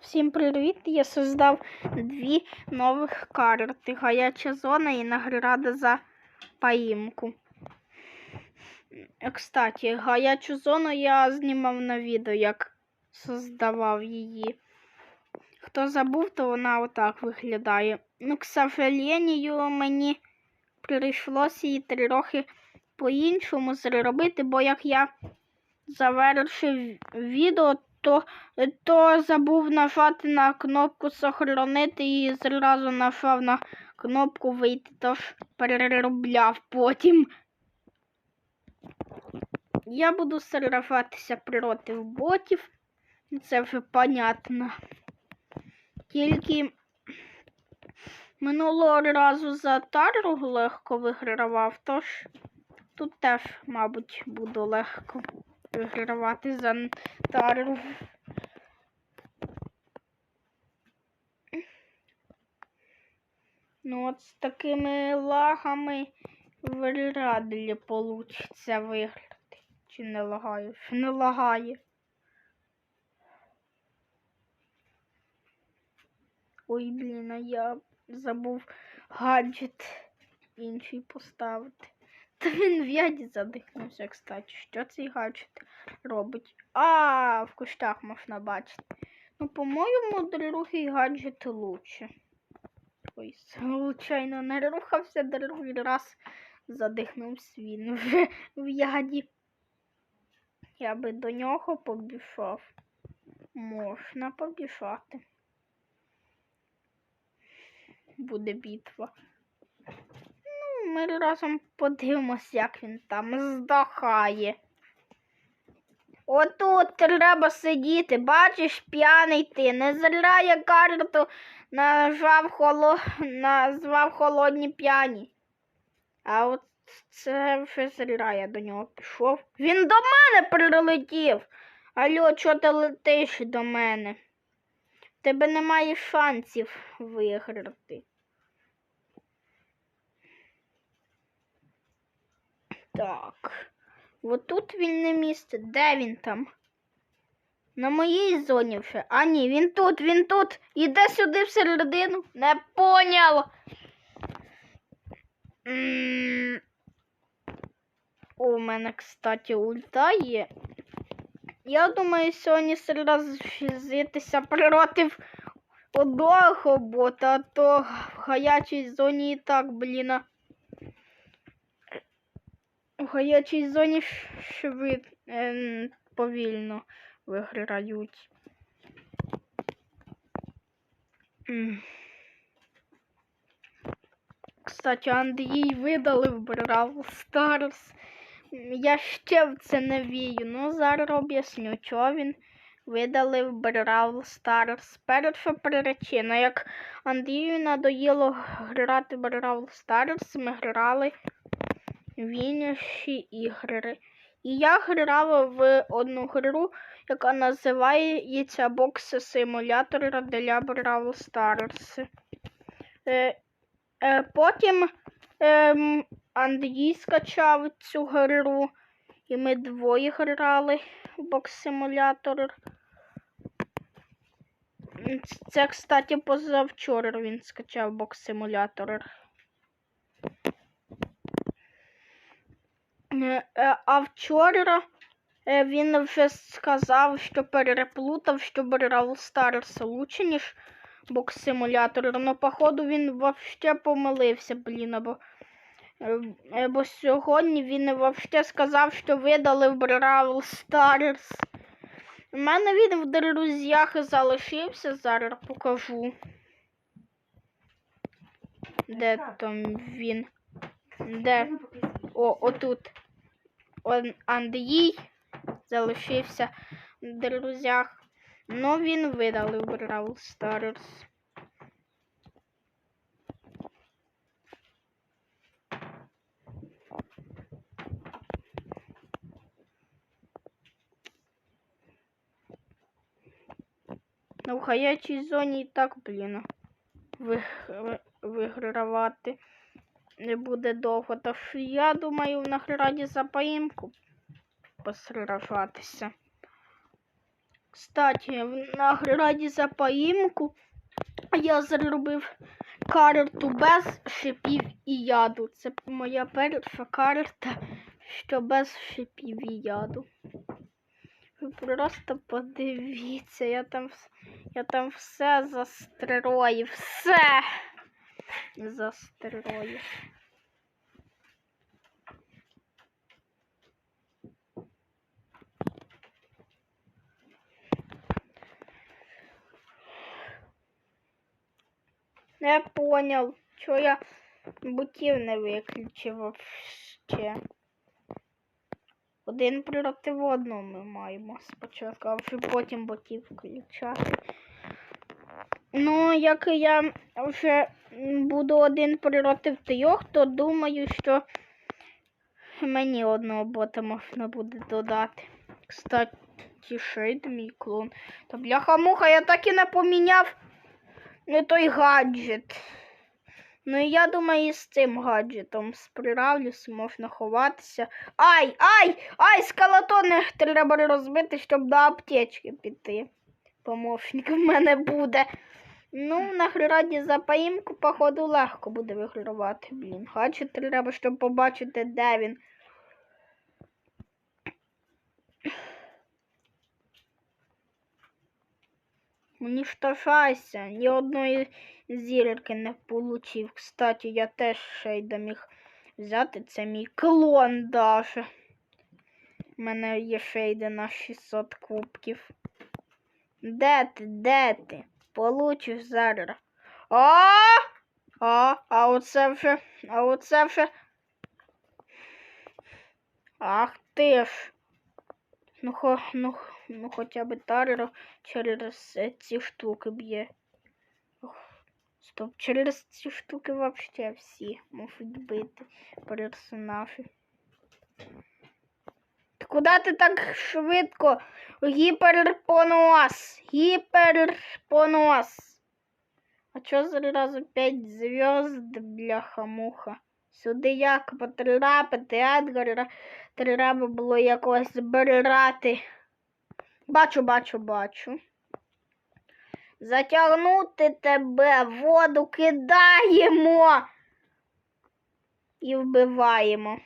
Всім привіт! Я создав дві нових карти. Гаряча зона і награда за поїмку. Е, Кстати, гарячу зону я знімав на відео, як создавав її. Хто забув, то вона отак виглядає. Ну, к сожалению, мені прийшлося її трохи по-іншому зробити, бо як я завершив відео, то, то забув нажати на кнопку сохранити і зразу нажав на кнопку вийти, тож переробляв потім. Я буду сражатися проти ботів, це вже понятно. Тільки минулого разу за тару легко вигравав, тож тут теж, мабуть, буду легко вигравати за тару. Ну от з такими лагами ли получиться виграти. Чи не лагає? Чи не лагає? Ой, блін, а я забув гаджет інший поставити. Та він в яді задихнувся, кстати. Що цей гаджет робить? А, в кущах можна бачити. Ну, по-моєму, другий гаджет лучше. Ой, случайно не рухався другий раз, задихнувся він вже в яді. Я би до нього побіжав. Можна побіжати. Буде битва. Ми разом подивимось, як він там здохає. Отут треба сидіти, бачиш, п'яний ти. Не зря я карту назвав, холо... назвав холодні п'яні. А от це вже зря я до нього пішов. Він до мене прилетів. Алло, чого ти летиш до мене? Тебе немає шансів виграти. Так. От тут вільне місце. Де він там? На моїй зоні вже. А ні, він тут, він тут. Іде сюди всередину. Не поняв. У мене, кстати, ульта є. Я думаю, сьогодні зразитися проти одного бота, а то в гарячій зоні і так, блін. Гарячій зоні швид ем, повільно виграють. Кстати, Андрій видалив Бравл Старс. Я ще в це не вію. Ну, зараз об'ясню, чого він видалив Бравл Старс. Перша причина, як Андрію надоїло грати в Бравл Старс, ми грали в інші ігри. І я грала в одну гру, яка називається Бокс Симулятор для Бравл Старс. Е, е, потім ем, Андрій скачав цю гру, і ми двоє грали в Бокс Симулятор. Це, кстати, позавчора він скачав Бокс Симулятор. Е, е, А вчора е, він вже сказав, що переплутав, що Brawl Stars лучше, ніж бокс симулятор. Ну, походу, він вообще помилився, блін, або. е, е, Бо сьогодні він вообще сказав, що видали в Brawl Stars. У мене він в друзях залишився, зараз покажу. Де там він? Де? О, отут. Андрій залишився в друзях. Ну він видалив Brawl Stars. Ну, в гарячій зоні і так, блін, виг- вигравати не буде довго. Тож я думаю, в награді за поїмку посражатися. Кстати, в награді за поїмку я зробив карту без шипів і яду. Це моя перша карта, що без шипів і яду. Ви просто подивіться, я там, я там все застроїв. Все застроїв. Не понял, чого я бутів не виключив ще. Один проти одного ми маємо спочатку, а вже потім ботів включати. Ну, як я вже буду один проти трьох, то думаю, що мені одного бота можна буде додати. Кстати, шейд мій клон. Та бляха-муха, я так і не поміняв не той гаджет. Ну і я думаю, з цим гаджетом справлюсь, можна ховатися. Ай, ай, ай, скелетони треба розбити, щоб до аптечки піти. Помощник в мене буде. Ну, на граді за поїмку, походу, легко буде вигравати. Блін, гаджет треба, щоб побачити, де він. Уніштожайся, ні одної зірки не получив. Кстати, я теж шейда міг взяти. Це мій клон даже. У мене є шейди на 600 кубків. Де ти? Де ти? Получиш зараз. А! А, а оце вже, а оце вже. Ах ти ж. Ну, хо, ну, ну хоча б Тарер через ці штуки б'є. Стоп, через ці штуки вообще всі можуть бити персонажі. Та Куди ти так швидко? Гіперпонос! Гіперпонос! А чо зразу п'ять зв'язд, бляха-муха? Сюди як потрапити, Едгар, треба було якось збирати. Бачу, бачу, бачу. Затягнути тебе, воду кидаємо і вбиваємо.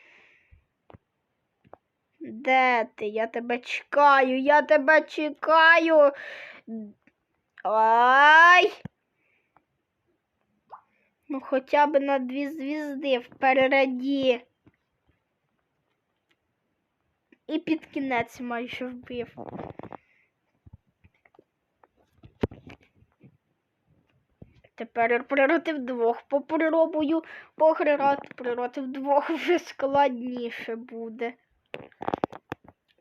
Де ти? Я тебе чекаю, я тебе чекаю. Ай! Ну, хоча б на дві звізди впереді. І під кінець майже вбив. Тепер проти двох попробую пограти проти двох вже складніше буде.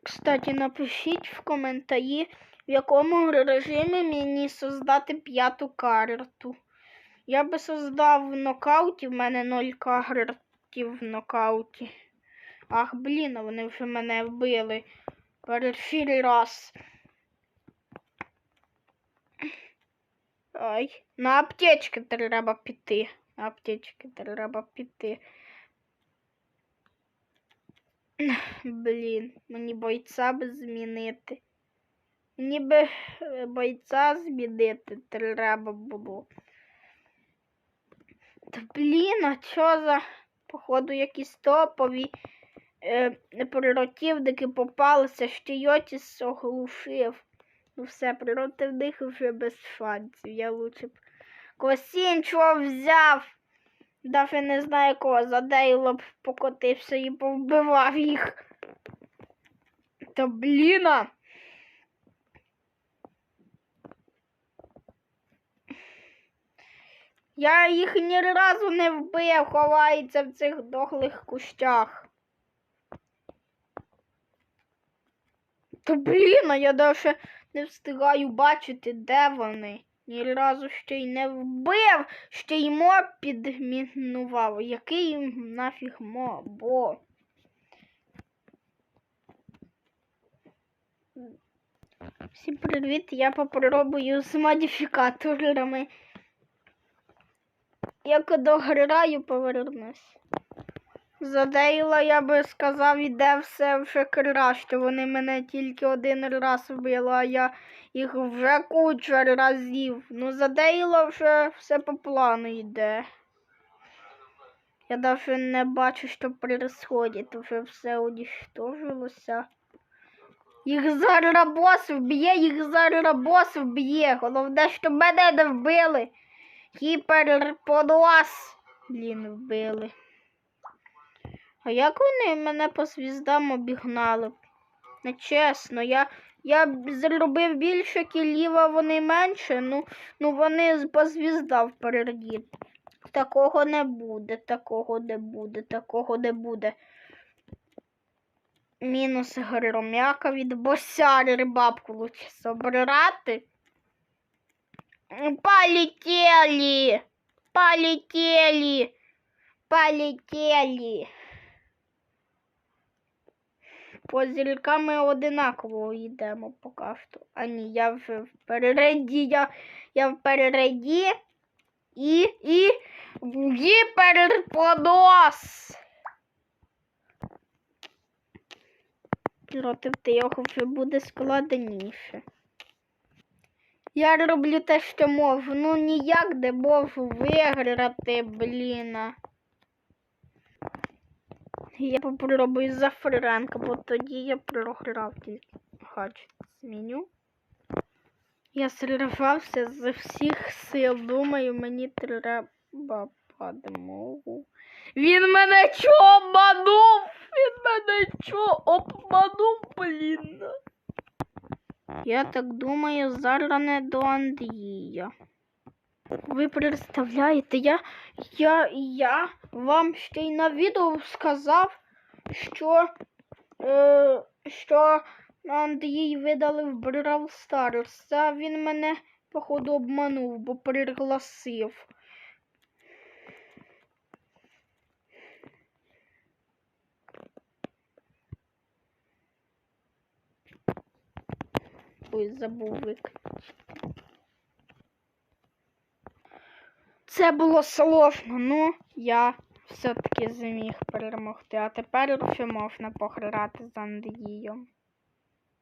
Кстати, напишіть в коментарі, в якому режимі мені создати п'яту карту. Я би создав в нокауті, в мене 0 картів в нокауті. Ах, блін, вони вже мене вбили. Перший раз. Ай, на аптечки треба піти. На аптечки треба піти. Блін, мені бойця би змінити. Мені би е, бойця змінити треба було. Та блін, а що за, походу, якісь топові е, противники попалися, що Йотіс оглушив. Ну все, проти вже без шансів. Я лучше б когось іншого взяв. Даже не знаю кого, за Дейло б покотився і повбивав їх. Та бліна. Я їх ні разу не вбив, ховається в цих дохлих кущах. Та блін, а я даже не встигаю бачити, де вони. Ні разу ще й не вбив, ще й моб підмінував. Який нафіг мобо? Всім привіт, я попробую з модифікаторами. Як дограю, повернусь. За Дейла я би сказав, іде все вже краще. Вони мене тільки один раз вбили, а я їх вже куча разів. Ну, за Дейла вже все по плану йде. Я навіть не бачу, що происходит. Вже все уничтожилося. Їх зараз бос вб'є, їх зараз бос вб'є. Головне, що мене не вбили. Гіперпонос. Блін, вбили. А як вони мене по звіздам обігнали? Нечесно, я, я б зробив більше кілів, а вони менше. Ну, ну вони по звіздам впереді. Такого не буде, такого не буде, такого не буде. Мінус громяка від босяри рибабку лучше собрати. Полетели! Полетели! Полетели! По зіркам ми одинаково йдемо поки що. А ні, я вже впереді, я, я впереді і, і гіперпонос. Проти його вже буде складніше. Я роблю те, що можу. Ну ніяк не можу виграти, блін. Я попробую за Френка, бо тоді я програв хач зміню. Я сривався з всіх сил. Думаю, мені треба подмогу. Він мене чо обманув? Він мене чо обманув, блін. Я так думаю, зараз не до Андрія. Ви представляєте, я, я, я вам ще й на відео сказав, що, е, що Андрій видали в Brawl Stars. А він мене, походу, обманув, бо пригласив. Ой, забув виключити. Це було сложно, ну я все-таки зміг перемогти. А тепер вже можна пограти з Андрієм.